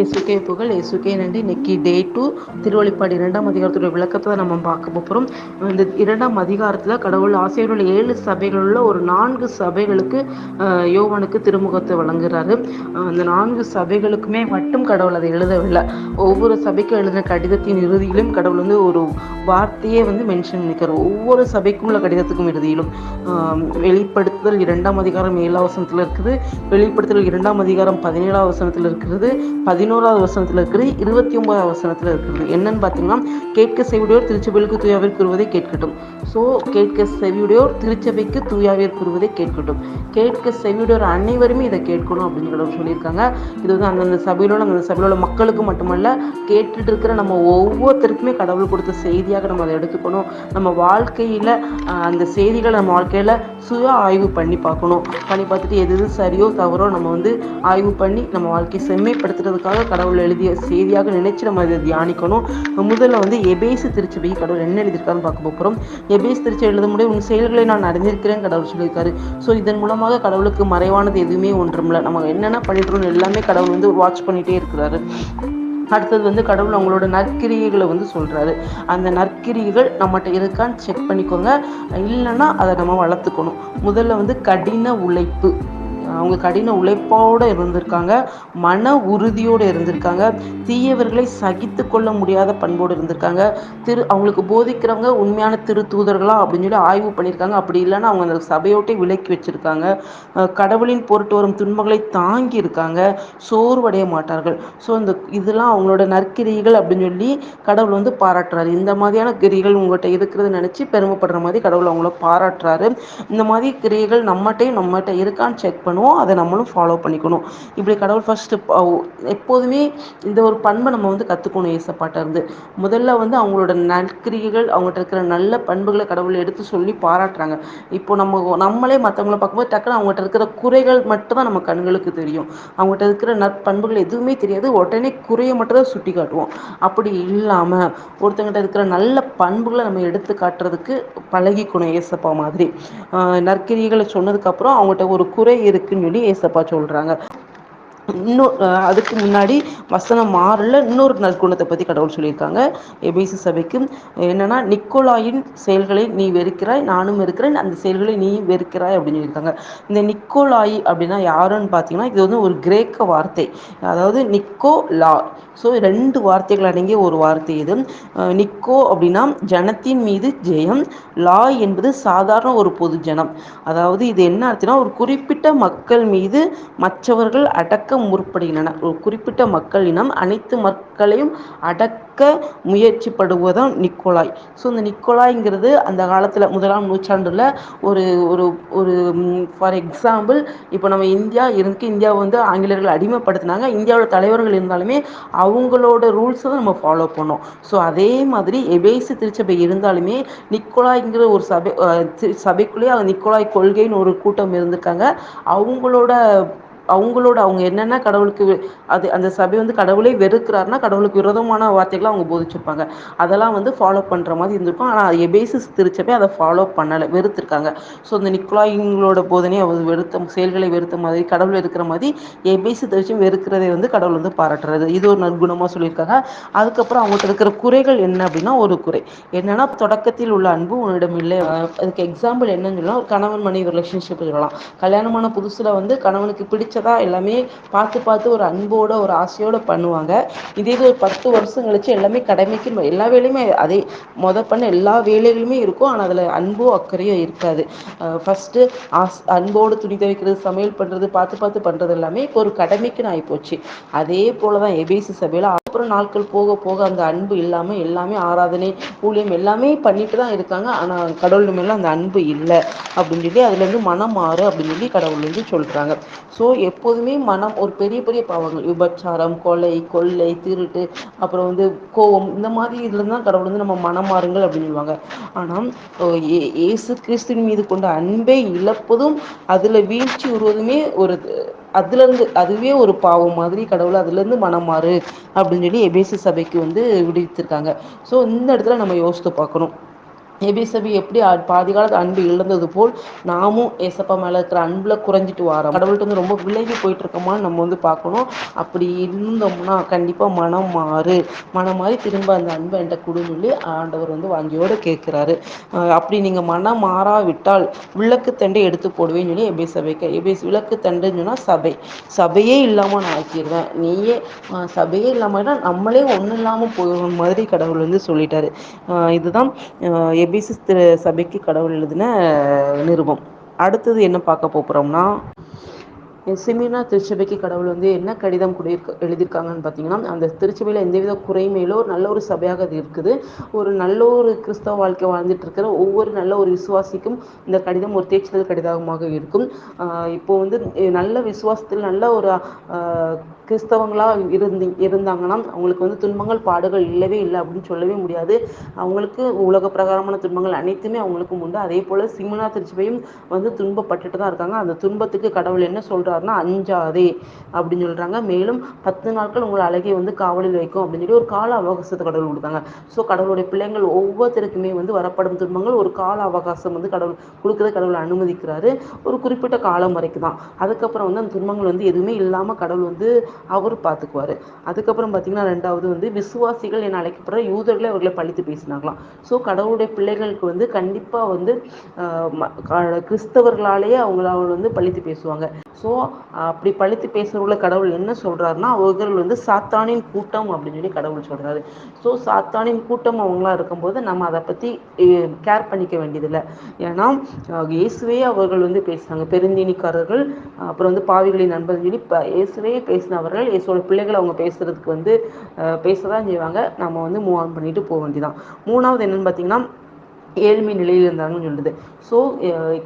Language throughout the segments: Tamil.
இயேசுக்கே புகழ் இயேசுக்கே நன்றி. இன்னைக்கு டே டூ திருவழிப்பாடு இரண்டாம் அதிகாரத்துடைய விளக்கத்தை நம்ம பார்க்க போகிறோம் இந்த இரண்டாம் அதிகாரத்தில் கடவுள் ஆசிரியருள்ள ஏழு சபைகள் உள்ள ஒரு நான்கு சபைகளுக்கு யோவனுக்கு திருமுகத்தை வழங்குறாரு. அந்த நான்கு சபைகளுக்குமே மட்டும் கடவுள் அதை எழுதவில்லை. ஒவ்வொரு சபைக்கும் எழுதின கடிதத்தின் இறுதியிலும் கடவுள் வந்து ஒரு வார்த்தையே வந்து மென்ஷன் பண்ணிக்கிறார். ஒவ்வொரு சபைக்கும் உள்ள கடிதத்துக்கும் இறுதியிலும் வெளிப்படுத்துதல் இரண்டாம் அதிகாரம் ஏழாம் வசனத்தில் இருக்குது. வெளிப்படுத்துதல் இரண்டாம் அதிகாரம் பதினேழாம் வசனத்தில் இருக்கிறது பதினோராவது வசனத்தில் இருக்குது இருபத்தி ஒன்பதாவது வசனத்தில் இருக்கிறது என்னன்னு பார்த்தீங்கன்னா கேட்க செவியுடையோர் திருச்சபைக்கு தூயாவிற்கு கூறுவதை கேட்கட்டும். ஸோ கேட்க செவியுடையோர் திருச்சபைக்கு தூயாவிற்கு கூறுவதை கேட்கட்டும். கேட்க செவியுடையோர் அனைவருமே இதை கேட்கணும் அப்படின்னு சொல்லியிருக்காங்க. இது வந்து அந்தந்த சபையிலோட உள்ள அந்தந்த சபையிலோட உள்ள மக்களுக்கு மட்டுமல்ல கேட்டுட்டு இருக்கிற நம்ம ஒவ்வொருத்தருக்குமே கடவுள் கொடுத்த செய்தியாக நம்ம அதை எடுத்துக்கணும். நம்ம வாழ்க்கையில் அந்த செய்திகளை நம்ம வாழ்க்கையில் சுய ஆய்வு பண்ணி பார்க்கணும். பண்ணி பார்த்துட்டு எது எது சரியோ தவறோ நம்ம வந்து ஆய்வு பண்ணி நம்ம வாழ்க்கையை செம்மைப்படுத்துறதுக்காக கடவுள் எழுதிய செய்தியாக நினைச்சு நம்ம இதை தியானிக்கணும் முதல்ல வந்து எபேசு திருச்சபை கடவுள் என்ன எழுதியிருக்காருன்னு பார்க்க போகிறோம் எபேசு திருச்சி எழுத முடியும் உன் செயல்களை நான் அறிஞ்சிருக்கிறேன் கடவுள் சொல்லியிருக்காரு. ஸோ இதன் மூலமாக கடவுளுக்கு மறைவானது எதுவுமே ஒன்றுமில்ல. நம்ம என்னென்ன பண்ணிட்டு எல்லாமே கடவுள் வந்து வாட்ச் பண்ணிகிட்டே இருக்கிறாரு. அடுத்தது வந்து கடவுள் அவங்களோட நற்கிரியைகளை வந்து சொல்கிறாரு அந்த நற்கிரியைகள் நம்மகிட்ட இருக்கான்னு செக் பண்ணிக்கோங்க. இல்லைன்னா அதை நம்ம வளர்த்துக்கணும். முதல்ல வந்து கடின உழைப்பு. அவங்க கடின உழைப்போடு இருந்திருக்காங்க மன உறுதியோடு இருந்திருக்காங்க தீயவர்களை சகித்து கொள்ள முடியாத பண்போடு இருந்திருக்காங்க. திரு அவங்களுக்கு போதிக்கிறவங்க உண்மையான திரு தூதர்களா அப்படின்னு சொல்லி ஆய்வு பண்ணியிருக்காங்க. அப்படி இல்லைன்னா அவங்க அந்த சபையோட்டை விலக்கி வச்சுருக்காங்க. கடவுளின் பொருட்டு வரும் துன்பங்களை தாங்கி இருக்காங்க. சோர்வடைய மாட்டார்கள். ஸோ இந்த இதெல்லாம் அவங்களோட நற்கிரிகள் அப்படின்னு சொல்லி கடவுள் வந்து பாராட்டுறாரு. இந்த மாதிரியான கிரிகள் உங்கள்கிட்ட இருக்கிறது நினச்சி பெருமைப்படுற மாதிரி கடவுள் அவங்கள பாராட்டுறாரு. இந்த மாதிரி கிரியைகள் நம்மகிட்டையும் நம்மகிட்ட இருக்கான்னு செக் பண்ணுவோம் அதை நம்மளும் ஃபாலோ பண்ணிக்கணும். இப்படி கடவுள் ஃபர்ஸ்ட் எப்போதுமே இந்த ஒரு பண்பை நம்ம வந்து கற்றுக்கணும் ஏசப்பாட்டை இருந்து. முதல்ல வந்து அவங்களோட நற்கிரிகள் அவங்ககிட்ட இருக்கிற நல்ல பண்புகளை கடவுள் எடுத்து சொல்லி பாராட்டுறாங்க. இப்போ நம்ம நம்மளே மற்றவங்கள பார்க்கும்போது டக்குனு அவங்ககிட்ட இருக்கிற குறைகள் மட்டும்தான் நம்ம கண்களுக்கு தெரியும். அவங்ககிட்ட இருக்கிற நற்பண்புகள் எதுவுமே தெரியாது. உடனே குறையை மட்டும் தான் சுட்டி காட்டுவோம். அப்படி இல்லாமல் ஒருத்தங்கிட்ட இருக்கிற நல்ல பண்புகளை நம்ம எடுத்து காட்டுறதுக்கு பழகிக்கணும் ஏசப்பா மாதிரி. நற்கிரிகளை சொன்னதுக்கப்புறம் அவங்ககிட்ட ஒரு குறை இருக்குன்னு சொல்லி ஏசப்பா சொல்கிறாங்க இன்னும் அதுக்கு முன்னாடி வசனம் மாறல இன்னொரு நற்குணத்தை பற்றி கடவுள் சொல்லியிருக்காங்க. எபேசு சபைக்கு என்னன்னா நிக்கோலாயின் செயல்களை நீ வெறுக்கிறாய் நானும் வெறுக்கிறேன் அந்த செயல்களை நீ வெறுக்கிறாய் அப்படின்னு சொல்லியிருக்காங்க. இந்த நிக்கோலாய் அப்படின்னா யாருன்னு பார்த்தீங்கன்னா இது வந்து ஒரு கிரேக்க வார்த்தை. அதாவது நிக்கோலா ஸோ ரெண்டு வார்த்தைகள் அடங்கிய ஒரு வார்த்தை இது. நிக்கோ அப்படின்னா ஜனத்தின் மீது ஜெயம் லா என்பது சாதாரண ஒரு பொது ஜனம். அதாவது இது என்ன அர்த்தம்னா ஒரு குறிப்பிட்ட மக்கள் மீது மற்றவர்கள் அடக்க முற்படுகின்றன ஒரு குறிப்பிட்ட மக்கள் இனம் அனைத்து மக்களையும் அடக்க முயற்சிப்படுவதுதான் நிக்கோலாய். ஸோ இந்த நிக்கோலாய்ங்கிறது அந்த காலத்தில் முதலாம் நூற்றாண்டில் ஒரு ஒரு ஒரு ஃபார் எக்ஸாம்பிள் இப்போ நம்ம இந்தியா இருக்கு. இந்தியா வந்து ஆங்கிலேயர்கள் அடிமைப்படுத்தினாங்க. இந்தியாவோட தலைவர்கள் இருந்தாலுமே அவங்களோட ரூல்ஸை தான் நம்ம ஃபாலோ பண்ணோம். ஸோ அதே மாதிரி எபேசு திருச்சபை இருந்தாலுமே நிக்கோலாய்ங்கிற ஒரு சபை சபைக்குள்ளேயே நிக்கோலாய் கொள்கைன்னு ஒரு கூட்டம் இருந்திருக்காங்க. அவங்களோட அவங்களோட அவங்க என்னென்ன கடவுளுக்கு அது அந்த சபை வந்து கடவுளே வெறுக்கிறாருன்னா கடவுளுக்கு விரோதமான வார்த்தைகளை அவங்க போதிச்சிருப்பாங்க. அதெல்லாம் வந்து ஃபாலோ பண்ணுற மாதிரி இருந்திருக்கும். ஆனால் எபேசிஸ் திருச்சபை அதை ஃபாலோ பண்ணலை வெறுத்திருக்காங்க. ஸோ இந்த நிக்கோலாய்ங்களோட போதனையை அவர் வெறுத்த செயல்களை வெறுத்த மாதிரி கடவுள் வெறுக்கிற மாதிரி எபேசி திருச்சி வெறுக்கிறதை வந்து கடவுள் வந்து பாராட்டுறது இது ஒரு நற்குணமாக சொல்லியிருக்காங்க. அதுக்கப்புறம் அவங்கள்ட்ட இருக்கிற குறைகள் என்ன அப்படின்னா ஒரு குறை. என்னன்னா தொடக்கத்தில் உள்ள அன்பு உன்னிடம் இல்லை. அதுக்கு எக்ஸாம்பிள் என்னன்னு சொல்லலாம் கணவன் மனைவி ரிலேஷன்ஷிப் சொல்லலாம் கல்யாணமான புதுசில் வந்து கணவனுக்கு பிடிச்சதா எல்லாமே பார்த்து பார்த்து ஒரு அன்போட ஒரு ஆசையோட பண்ணுவாங்க. இதே இது ஒரு பத்து வருஷம் கழிச்சு எல்லாமே கடமைக்கு எல்லா வேலையுமே அதே மொத பண்ண எல்லா வேலைகளுமே இருக்கும். ஆனால் அதில் அன்போ அக்கறையோ இருக்காது. ஃபஸ்ட்டு ஆஸ் அன்போடு துணி துவைக்கிறது சமையல் பண்ணுறது பார்த்து பார்த்து பண்ணுறது எல்லாமே இப்போ ஒரு கடமைக்குன்னு ஆகிப்போச்சு அதே போல தான் எபிசி சபையில் அப்புறம் நாட்கள் போக போக அந்த அன்பு இல்லாமல் எல்லாமே ஆராதனை ஊழியம் எல்லாமே பண்ணிட்டு தான் இருக்காங்க. ஆனால் கடவுள் மேலே அந்த அன்பு இல்லை அப்படின்னு சொல்லி அதுலேருந்து மனம் மாறு அப்படின்னு சொல்லி கடவுள் வந்து சொல்கிறாங்க ஸோ எப்போதுமே மனம் ஒரு பெரிய பெரிய பாவங்கள். விபச்சாரம் கொலை கொள்ளை திருட்டு அப்புறம் வந்து கோபம் இந்த மாதிரி இதில் தான் கடவுள் வந்து நம்ம மனம் மாறுங்கள் அப்படின்னு சொல்லுவாங்க. ஆனால் இயேசு கிறிஸ்துவின் மீது கொண்ட அன்பை இழப்பதும் அதில் வீழ்ச்சி உருவதுமே ஒரு அதுலேருந்து அதுவே ஒரு பாவம் மாதிரி கடவுள் அதுலேருந்து மனம் மாறு அப்படின்னு சொல்லி எபேசி சபைக்கு வந்து விடுவித்திருக்காங்க. ஸோ இந்த இடத்துல நம்ம யோசித்து பார்க்கணும். எபிசபி பாதி காலத்து அன்பு இழந்தது போல் நாமும் ஏசப்பா மேல இருக்கிற அன்புல குறைஞ்சிட்டு வரோம். கடவுள்கிட்ட வந்து ரொம்ப விலகி போயிட்டு இருக்கோமான்னு நம்ம வந்து பார்க்கணும். அப்படி இருந்தோம்னா கண்டிப்பா மனம் மாறு. மனம் மாறி திரும்ப அந்த அன்பை என்கிட்ட கொடுன்னு சொல்லி ஆண்டவர் வந்து வாங்கியோடு கேட்கிறாரு. அப்படி நீங்க மனம் மாறாவிட்டால் விளக்கு தண்டை எடுத்து போடுவேன்னு சொல்லி எபேசபேக்க எபேஸ் விளக்கு தண்டுன்னு சொன்னால் சபை. சபையே இல்லாம நான் ஆக்கிடுவேன் நீயே சபையே இல்லாமல் நம்மளே ஒன்றும் இல்லாமல் போயிற மாதிரி கடவுள் வந்து சொல்லிட்டாரு. இதுதான் எபிசி திரு சபைக்கு கடவுள் எழுதின நிருபம். அடுத்தது என்ன பார்க்க போகிறோம்னா செமினா திருச்சபைக்கு கடவுள் வந்து என்ன கடிதம் குடி எழுதியிருக்காங்கன்னு பார்த்தீங்கன்னா அந்த திருச்சபையில் எந்தவித குறைமையிலோ நல்ல ஒரு சபையாக அது இருக்குது. ஒரு நல்ல ஒரு கிறிஸ்தவ வாழ்க்கை வாழ்ந்துட்டு இருக்கிற ஒவ்வொரு நல்ல ஒரு விசுவாசிக்கும் இந்த கடிதம் ஒரு தேர்தல் கடிதமாக இருக்கும். இப்போ வந்து நல்ல விசுவாசத்தில் நல்ல ஒரு கிறிஸ்தவங்களாக இருந்து இருந்தாங்கன்னா அவங்களுக்கு வந்து துன்பங்கள் பாடுகள் இல்லவே இல்லை அப்படின்னு சொல்லவே முடியாது. அவங்களுக்கு உலக பிரகாரமான துன்பங்கள் அனைத்துமே அவங்களுக்கும் உண்டு. அதே போல் சிம்மனா திருச்சபையும் வந்து துன்பப்பட்டுட்டு தான் இருக்காங்க. அந்த துன்பத்துக்கு கடவுள் என்ன சொல்கிறாருன்னா அஞ்சாதே அப்படின்னு சொல்கிறாங்க மேலும் பத்து நாட்கள் உங்களை அழகை வந்து காவலில் வைக்கும் அப்படின்னு சொல்லி ஒரு கால அவகாசத்தை கடவுள் கொடுத்தாங்க. ஸோ கடவுளுடைய பிள்ளைங்கள் ஒவ்வொருத்தருக்குமே வந்து வரப்படும் துன்பங்கள் ஒரு கால அவகாசம் வந்து கடவுள் கொடுக்குறத கடவுள் அனுமதிக்கிறாரு. ஒரு குறிப்பிட்ட காலம் வரைக்கும் தான் அதுக்கப்புறம் வந்து அந்த துன்பங்கள் வந்து எதுவுமே இல்லாமல் கடவுள் வந்து அவர் பார்த்துக்குவாரு அதுக்கப்புறம் பார்த்தீங்கன்னா ரெண்டாவது வந்து விசுவாசிகள் என அழைக்கப்படுற யூதர்களை அவர்களை பழித்து பேசினாங்களாம். ஸோ கடவுளுடைய பிள்ளைகளுக்கு வந்து கண்டிப்பா வந்து ஆஹ் கிறிஸ்தவர்களாலேயே அவங்கள அவங்க வந்து பழித்து பேசுவாங்க. ஸோ அப்படி பழித்து பேசுகிறவங்கள கடவுள் என்ன சொல்கிறாருன்னா அவர்கள் வந்து சாத்தானின் கூட்டம் அப்படின்னு சொல்லி கடவுள் சொல்கிறாரு ஸோ சாத்தானின் கூட்டம் அவங்களா இருக்கும்போது நம்ம அதை பற்றி கேர் பண்ணிக்க வேண்டியதில்லை. ஏன்னா இயேசுவே அவர்கள் வந்து பேசுகிறாங்க பெருந்தீனிக்காரர்கள் அப்புறம் வந்து பாவிகளின் நண்பர்கள் சொல்லி இயேசுவே பேசினவர்கள் இயேசுவோட பிள்ளைகள் அவங்க பேசுறதுக்கு வந்து பேசதான் செய்வாங்க. நம்ம வந்து மூவ் ஆன் பண்ணிட்டு போக வேண்டியதான் மூணாவது என்னன்னு பார்த்தீங்கன்னா ஏழ்மை நிலையில் இருந்தாங்கன்னு சொல்லுது ஸோ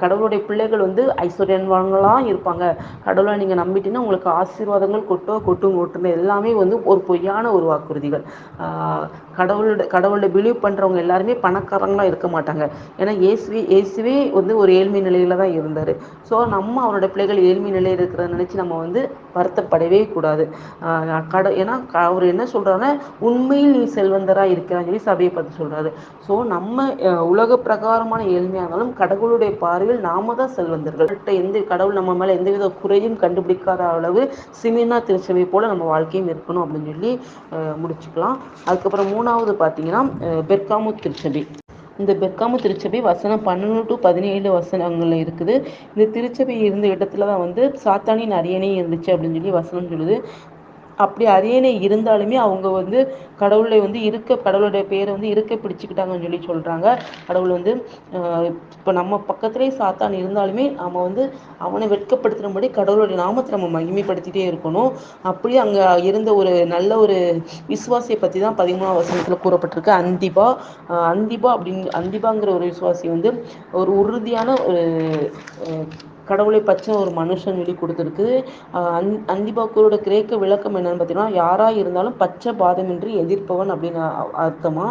கடவுளுடைய பிள்ளைகள் வந்து ஐஸ்வர்யன்வான்களாக இருப்பாங்க. கடவுளை நீங்கள் நம்பிட்டீங்கன்னா உங்களுக்கு ஆசீர்வாதங்கள் கொட்டோ கொட்டும் கொட்டுன்னு எல்லாமே வந்து ஒரு பொய்யான ஒரு வாக்குறுதிகள். கடவுளோட கடவுளை பிலீவ் பண்ணுறவங்க எல்லாருமே பணக்காரங்களாக இருக்க மாட்டாங்க. ஏன்னா ஏசுவே இயேசுவே வந்து ஒரு ஏழ்மை நிலையில தான் இருந்தார். ஸோ நம்ம அவரோட பிள்ளைகள் ஏழ்மை நிலையில் இருக்கிறத நினச்சி நம்ம வந்து வருத்தப்படவே கூடாது. கட ஏன்னா அவர் என்ன சொல்கிறாருன்னா உண்மையில் நீ செல்வந்தராக இருக்கிறான்னு சொல்லி சபையை பற்றி சொல்கிறாரு ஸோ நம்ம உலக பிரகாரமான ஏழ்மையாக இருந்தாலும் கடவுளுடைய பார்வையில் நாம தான் செல்வந்தர்கள். எந்த கடவுள் நம்ம மேல எந்தவித குறையும் கண்டுபிடிக்காத அளவு சிமினா திருச்சபை போல நம்ம வாழ்க்கையும் இருக்கணும் அப்படின்னு சொல்லி முடிச்சுக்கலாம். அதுக்கப்புறம் மூணாவது பார்த்தீங்கன்னா பெர்காமு திருச்சபை. இந்த பெர்காமு திருச்சபை வசனம் பன்னெண்டு டு பதினேழு வசனங்கள்ல இருக்குது. இந்த திருச்சபை இருந்த இடத்துல தான் வந்து சாத்தானின் அரியணை இருந்துச்சு அப்படின்னு சொல்லி வசனம் சொல்லுது. அப்படி அரியணை இருந்தாலுமே அவங்க வந்து கடவுளை வந்து இருக்க கடவுளுடைய பேரை வந்து இருக்க பிடிச்சிக்கிட்டாங்கன்னு சொல்லி சொல்கிறாங்க கடவுள் வந்து இப்போ நம்ம பக்கத்துலேயே சாத்தான் இருந்தாலுமே நம்ம வந்து அவனை வெட்கப்படுத்துகிறபடி கடவுளுடைய நாமத்தை நம்ம மகிமைப்படுத்திட்டே இருக்கணும். அப்படியே அங்கே இருந்த ஒரு நல்ல ஒரு விசுவாசியை பற்றி தான் பதிமூணாம் வசனத்தில் கூறப்பட்டிருக்கு. அந்திபா அந்திபா அப்படின்னு அந்திபாங்கிற ஒரு விசுவாசி வந்து ஒரு உறுதியான ஒரு கடவுளை பச்சை ஒரு மனுஷன் சொல்லி கொடுத்துருக்கு. அந் அந்திபாக்கூரோட கிரேக்க விளக்கம் என்னன்னு பார்த்தீங்கன்னா யாராக இருந்தாலும் பச்சை பாதமின்றி எதிர்ப்பவன் அப்படின்னு அர்த்தமா?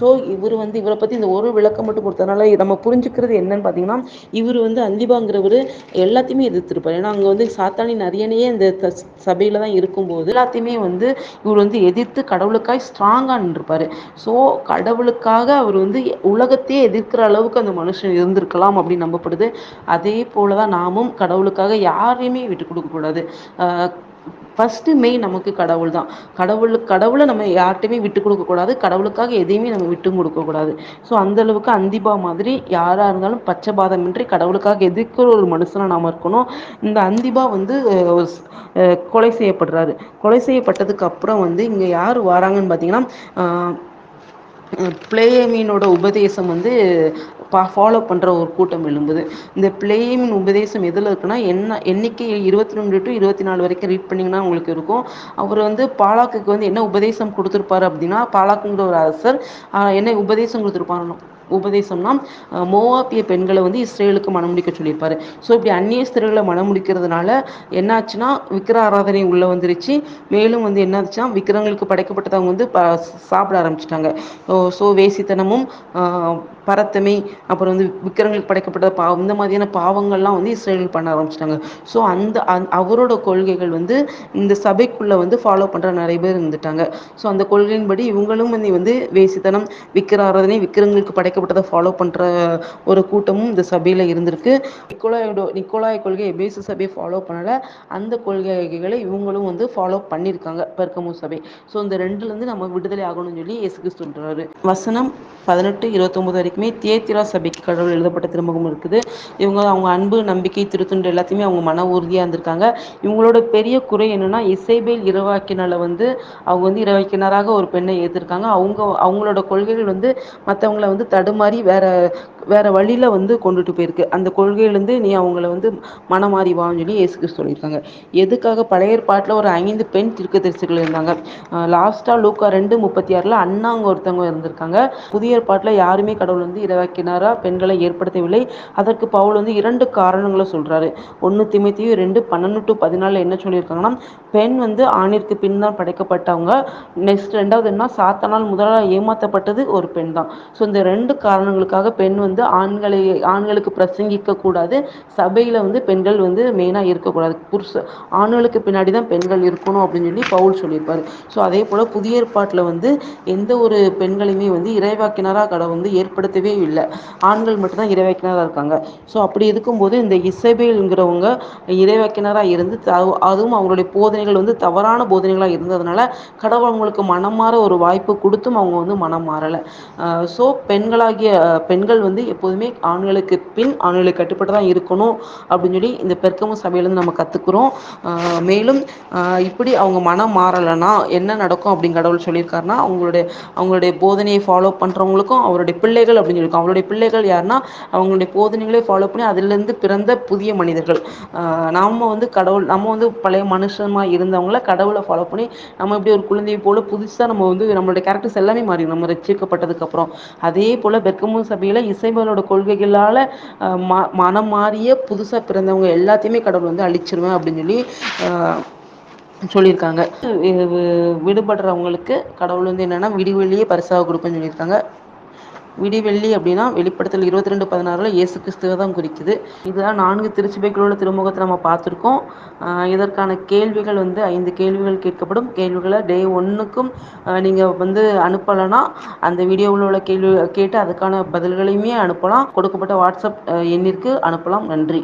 ஸோ இவர் வந்து இவரை பற்றி இந்த ஒரு விளக்கம் மட்டும் கொடுத்ததுனால நம்ம புரிஞ்சுக்கிறது என்னன்னு பார்த்தீங்கன்னா இவர் வந்து அந்திபாங்கிறவர் எல்லாத்தையுமே எதிர்த்திருப்பார். ஏன்னா அங்கே வந்து சாத்தானின் அரியணையே இந்த சபையில தான் இருக்கும்போது எல்லாத்தையுமே வந்து இவர் வந்து எதிர்த்து கடவுளுக்காய் ஸ்ட்ராங்காக நின்றுப்பாரு. ஸோ கடவுளுக்காக அவர் வந்து உலகத்தையே எதிர்க்கிற அளவுக்கு அந்த மனுஷன் இருந்திருக்கலாம் அப்படின்னு நம்பப்படுது. அதே போலதான் நாமும் கடவுளுக்காக யாரையுமே விட்டு கொடுக்கக்கூடாது ஃபஸ்ட்டு மெயின் நமக்கு கடவுள் தான். கடவுள் கடவுளை நம்ம யார்கிட்டையுமே விட்டு கொடுக்கக்கூடாது கடவுளுக்காக எதையுமே நம்ம விட்டு கொடுக்கக்கூடாது ஸோ அந்தளவுக்கு அந்திபா மாதிரி யாராக இருந்தாலும் பச்சை பாதமின்றி கடவுளுக்காக எதிர்க்கிற ஒரு மனுஷனாக நாம் இருக்கணும். இந்த அந்திபா வந்து கொலை செய்யப்படுறாரு. கொலை செய்யப்பட்டதுக்கு அப்புறம் வந்து இங்கே யார் வராங்கன்னு பார்த்தீங்கன்னா பிளேயமீனோட உபதேசம் வந்து பா ஃபாலோ பண்ணுற ஒரு கூட்டம் எழும்புது. இந்த பிளேயமின் உபதேசம் எதில் இருக்குன்னா என்ன எண்ணிக்கை இருபத்தி ரெண்டு டு இருபத்தி நாலு வரைக்கும் ரீட் பண்ணிங்கன்னா உங்களுக்கு இருக்கும். அவர் வந்து பாலாக்குக்கு வந்து என்ன உபதேசம் கொடுத்துருப்பாரு அப்படின்னா பாலாக்குங்கிற ஒரு அரசர் என்ன உபதேசம் கொடுத்துருப்பாரு? உபதேசம்னா மோவாப்பிய பெண்களை வந்து இஸ்ரேலுக்கு மனம் முடிக்க சொல்லியிருப்பாரு. ஸோ இப்படி அந்நிய ஸ்திரீகளை மனம் முடிக்கிறதுனால என்னாச்சுன்னா விக்கிர ஆராதனை உள்ள வந்துருச்சு. மேலும் வந்து என்னாச்சுன்னா விக்கிரங்களுக்கு படைக்கப்பட்டதவங்க வந்து சாப்பிட ஆரம்பிச்சிட்டாங்க. ஸோ வேசித்தனமும் பரத்தமை அப்புறம் வந்து விக்கிரங்களுக்கு படைக்கப்பட்ட பாவம் இந்த மாதிரியான பாவங்கள்லாம் வந்து இஸ்ரேல் பண்ண ஆரம்பிச்சிட்டாங்க. ஸோ அந்த அவரோட கொள்கைகள் வந்து இந்த சபைக்குள்ள வந்து ஃபாலோ பண்ற நிறைய பேர் இருந்துட்டாங்க. ஸோ அந்த கொள்கையின்படி இவங்களும் வந்து வந்து வேசித்தனம் விக்கிர ஆராதனை விக்கிரங்களுக்கு படைக்கப்பட்டதை ஃபாலோ பண்ற ஒரு கூட்டமும் இந்த சபையில இருந்திருக்கு. நிக்கோலாயோட நிக்கோலாய் கொள்கை எபேசு சபையை ஃபாலோ பண்ணல. அந்த கொள்கைகளை இவங்களும் வந்து ஃபாலோ பண்ணியிருக்காங்க பெர்கமு சபை. ஸோ இந்த ரெண்டுல இருந்து நம்ம விடுதலை ஆகணும்னு சொல்லி இயேசு கிறிஸ்து சொல்றாரு. வசனம் பதினெட்டு இருபத்தி ஒன்பது வரைக்குமே தியேத்திரா சபைக்கு கடவுள் எழுதப்பட்ட திருமுகம் இருக்குது. இவங்க அவங்க அன்பு நம்பிக்கை திருத்துண்டு எல்லாத்தையுமே அவங்க மன உறுதியாக இருந்திருக்காங்க. இவங்களோட பெரிய குறை என்னன்னா இசைபேல் இரவாக்கினால வந்து அவங்க வந்து இரவாக்கினராக ஒரு பெண்ணை ஏற்றிருக்காங்க அவங்க அவங்களோட கொள்கைகள் வந்து மற்றவங்கள வந்து தடுமாறி வேற வேற வழியில வந்து கொண்டுட்டு போயிருக்கு. அந்த கொள்கையிலேருந்து நீ அவங்கள வந்து மனமாறி வான்னு சொல்லி இயேசு கிறிஸ்து சொல்லியிருக்காங்க. எதுக்காக பழைய பாட்டில் ஒரு ஐந்து பெண் திருக்கதரிசிகள் இருந்தாங்க? லாஸ்டா லூக்கா ரெண்டு முப்பத்தி ஆறுல அண்ணாங்க ஒருத்தவங்க இருந்திருக்காங்க. புதிய பாட்டில் யாருமே கடவுள் வந்து இரவாக்கினாரா பெண்களை ஏற்படுத்தவில்லை. அதற்கு பவுல் வந்து இரண்டு காரணங்களை சொல்றாரு. ஒன்னு திமித்தியும் ரெண்டு பன்னெண்டு டு பதினாலு என்ன சொல்லியிருக்காங்கன்னா பெண் வந்து ஆணிற்கு பின் தான் படைக்கப்பட்டவங்க. நெக்ஸ்ட் ரெண்டாவது என்ன சாத்தனால் முதலாக ஏமாற்றப்பட்டது ஒரு பெண் தான். ஸோ இந்த ரெண்டு காரணங்களுக்காக பெண் வந்து ஆண்களை ஆண்களுக்கு பிரசங்கிக்க கூடாது. சபையில வந்து பெண்கள் வந்து மெயினாக இருக்கக்கூடாது. புருஷ ஆண்களுக்கு பின்னாடி தான் பெண்கள் இருக்கணும் அப்படின்னு சொல்லி பவுல் சொல்லியிருப்பாரு. ஸோ அதே போல புதிய ஏற்பாட்டில் வந்து எந்த ஒரு பெண்களையுமே வந்து இறைவாக்கினராக கடை வந்து பயன்படுத்தவே இல்லை. ஆண்கள் மட்டும்தான் இறைவாக்கினராக இருக்காங்க. ஸோ அப்படி இருக்கும்போது இந்த இசைபேலுங்கிறவங்க இறைவாக்கினராக இருந்து அதுவும் அவங்களுடைய போதனைகள் வந்து தவறான போதனைகளாக இருந்ததுனால கடவுள் அவங்களுக்கு மனம் மாற ஒரு வாய்ப்பு கொடுத்தும் அவங்க வந்து மனம் மாறலை. ஸோ பெண்களாகிய பெண்கள் வந்து எப்போதுமே ஆண்களுக்கு பின் ஆண்களுக்கு கட்டுப்பட்டு தான் இருக்கணும் அப்படின்னு சொல்லி இந்த பெருக்கமும் சபையிலேருந்து நம்ம கற்றுக்குறோம் மேலும் இப்படி அவங்க மனம் மாறலைன்னா என்ன நடக்கும் அப்படின்னு கடவுள் சொல்லியிருக்காருன்னா அவங்களுடைய அவங்களுடைய போதனையை ஃபாலோ பண்ணுறவங்களுக்கும் அவருடைய பிள்ளைகள் அப்படின்னு சொல்லியிருக்கும். அவங்களுடைய பிள்ளைகள் யாருன்னா அவங்களுடைய போதனைகளை ஃபாலோ பண்ணி அதுலருந்து பிறந்த புதிய மனிதர்கள். நாம் நாம வந்து கடவுள் நம்ம வந்து பழைய மனுஷமா இருந்தவங்கள கடவுளை ஃபாலோ பண்ணி நம்ம இப்படி ஒரு குழந்தையை போல புதுசா நம்ம வந்து நம்மளுடைய கேரக்டர்ஸ் எல்லாமே மாறி நம்ம ரட்சிக்கப்பட்டதுக்கு அப்புறம். அதே போல பெர்கமு சபையில இசைமலோட கொள்கைகளால மனம் மாறிய புதுசா பிறந்தவங்க எல்லாத்தையுமே கடவுள் வந்து அழிச்சிருவேன் அப்படின்னு சொல்லி சொல்லியிருக்காங்க. விடுபடுறவங்களுக்கு கடவுள் வந்து என்னன்னா விடுவெளியே பரிசாக கொடுப்பேன்னு சொல்லியிருக்காங்க. விடிவெள்ளி அப்படின்னா வெளிப்படுத்தல் இருபத்தி ரெண்டு பதினாறுல இயேசு கிறிஸ்துவை தான் குறிக்குது. இதுதான் நான்கு திருச்சபைகளோட திருமுகத்தை நம்ம பார்த்துருக்கோம். இதற்கான கேள்விகள் வந்து ஐந்து கேள்விகள் கேட்கப்படும். கேள்விகளை டே ஒன்றுக்கும் நீங்கள் வந்து அனுப்பலைன்னா அந்த வீடியோவில் உள்ள கேள்வி கேட்டு அதுக்கான பதில்களையுமே அனுப்பலாம். கொடுக்கப்பட்ட வாட்ஸ்அப் எண்ணிற்கு அனுப்பலாம். நன்றி.